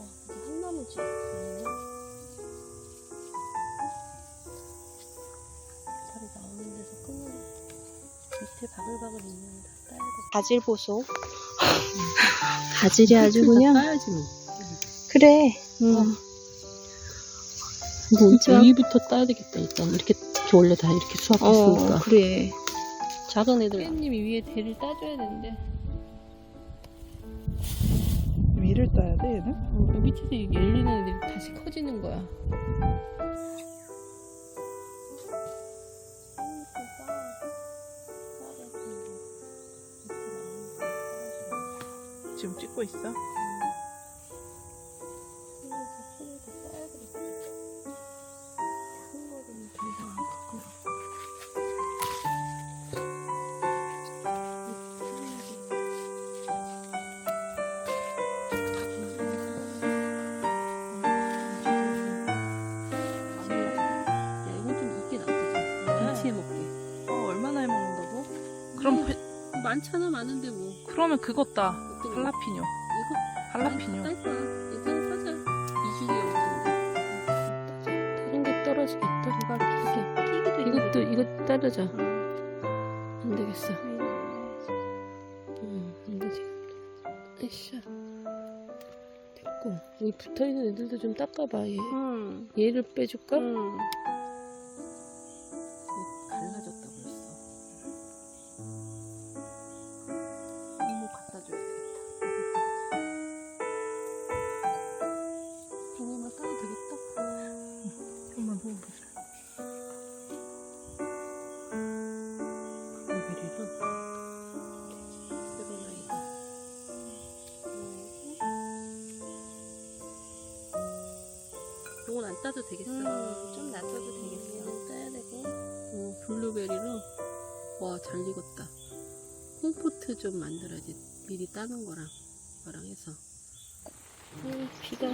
그지? 아니네. 다리 나오는 데서 끊는 밑에 바글바글 있는 다 따야 돼. 바질 보소. 바질이 아주 그냥 따야지 뭐. 그래. 응. 진짜. 여기부터 따야 되겠다. 일단 이렇게 원래 다 이렇게 수확했으니까. 어 그래. 작은 애들. 깻잎이 위에 대를 따줘야 되는데. 위를 따야 돼 얘는? 어, 밑에서 이게 열리는 애들이 다시 커지는 거야. 지금 찍고 있어? 많잖아, 많은데 뭐. 그러면 그거 따 어떤 거? 할라피뇨 이거 할라피뇨 딸 거야. 일단 사자. 이기게 오는데. 다른 게 떨어지겠다. 이거 이게. 이것도 이거 따르자. 안 되겠어. 응, 안 되지. 으쌰. 됐고. 여기 붙어 있는 애들도 좀 닦아봐. 얘. 응. 얘를 빼줄까? 응. 따도 되겠어. 음, 좀 놔둬도 되겠어. 이거 따야 되고. 어, 블루베리로 와 잘 익었다. 홈포트 좀 만들어야지. 미리 따는 거랑 이거랑 해서. 음, 비가.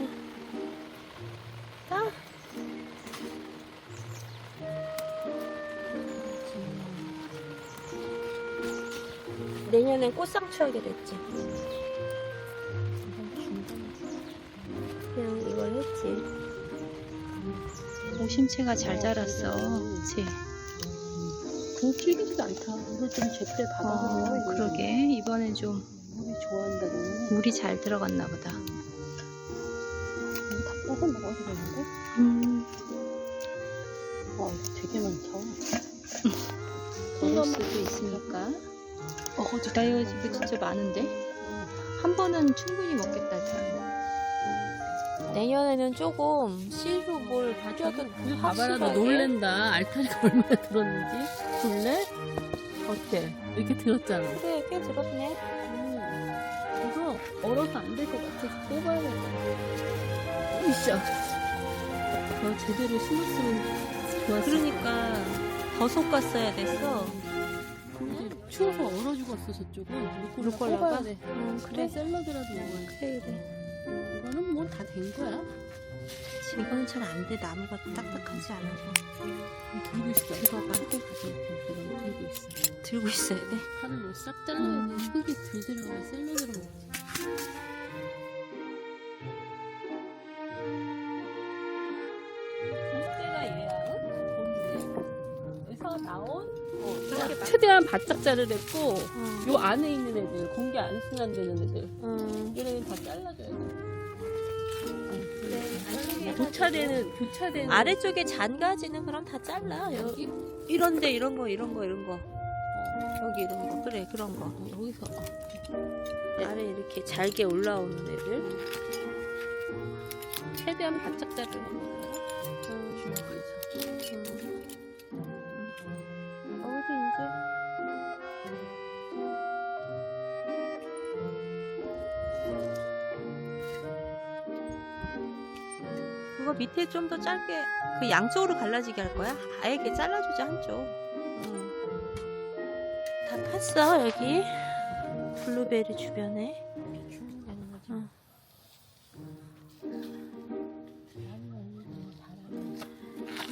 따. 내년엔 꽃상추 하기로 했지. 그냥 이걸 했지. 오심채가 잘 자랐어. 그치? 그거 튀기지도 않다. 이거 좀 제때 받아서 어. 그러게. 이번엔 좀 우리 좋아한다더니. 물이 잘 들어갔나 보다. 따서 먹어야 되는데? 음, 와, 이거 되게 많다. 그럴 수도 있으니까. 어, 나 이거 진짜 많은데? 한 번은 충분히 먹겠다, 참. 내년에는 조금 씨로 뭘 가져도 이거 봐봐라, 너 놀랜다. 알타리가 얼마나 들었는지. 볼래? 어때? 이렇게 들었잖아. 그래, 꽤 들었네. 음, 이거 얼어서 안 될 것 같아서 뽑아야겠다. 으쌰. 더 제대로 심었으면 좋았을 그러니까 더 솎았어야 됐어. 근데 추워서 얼어 죽었어, 저쪽은. 뽑아야 돼. 응, 그래, 샐러드라도 먹어야 돼. 그래, 그래. 뭐다된 거야. 이거는 잘 안 돼. 나무가 딱딱하지 않아서. 들고 있어. 이건 들고 있어. 들고 있어야 돼. 팔을 뭐싹 잘라야 돼. 흙이 들 들어가야 샐러드로 먹지. 본때가 얘야, 에서 나온 저렇게 최대한 바짝 자르랬고 응. 요 안에 있는 애들 공기 안 순환되는 애들 응. 이런 애다 잘라줘야 돼. 교차되는 교차되는 아래쪽에 잔가지는 그럼 다 잘라. 여, 이런데 이런 거, 이런 거, 이런 거. 여기 이런 거. 그래, 그런 거. 어, 여기서 아래 이렇게 잘게 올라오는 애들. 최대한 바짝 자르는 거야. 주먹에서. 어디 이제 그거 밑에 좀 더 짧게 그 양쪽으로 갈라지게 할 거야? 아예 이렇게 잘라주자 한쪽. 응. 다 팠어 여기 블루베리 주변에. 응.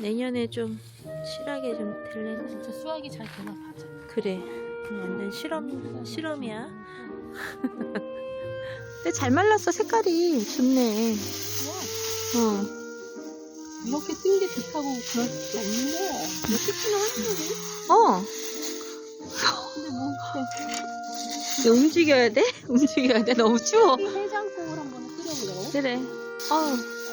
내년에 좀 실하게 좀 될래. 진짜 수학이 잘 되나 봐자. 그래. 완전 실험, 실험이야. 근데 잘 말랐어, 색깔이. 좋네. 어. 이렇게 쓰는 게 좋다고 그럴 수 없는데 이렇게 하는 거지. 어. 근데 뭐 근데 움직여야 돼? 움직여야 돼? 너무 추워. 해장국을 한번 끓여보자고. 그래. 어.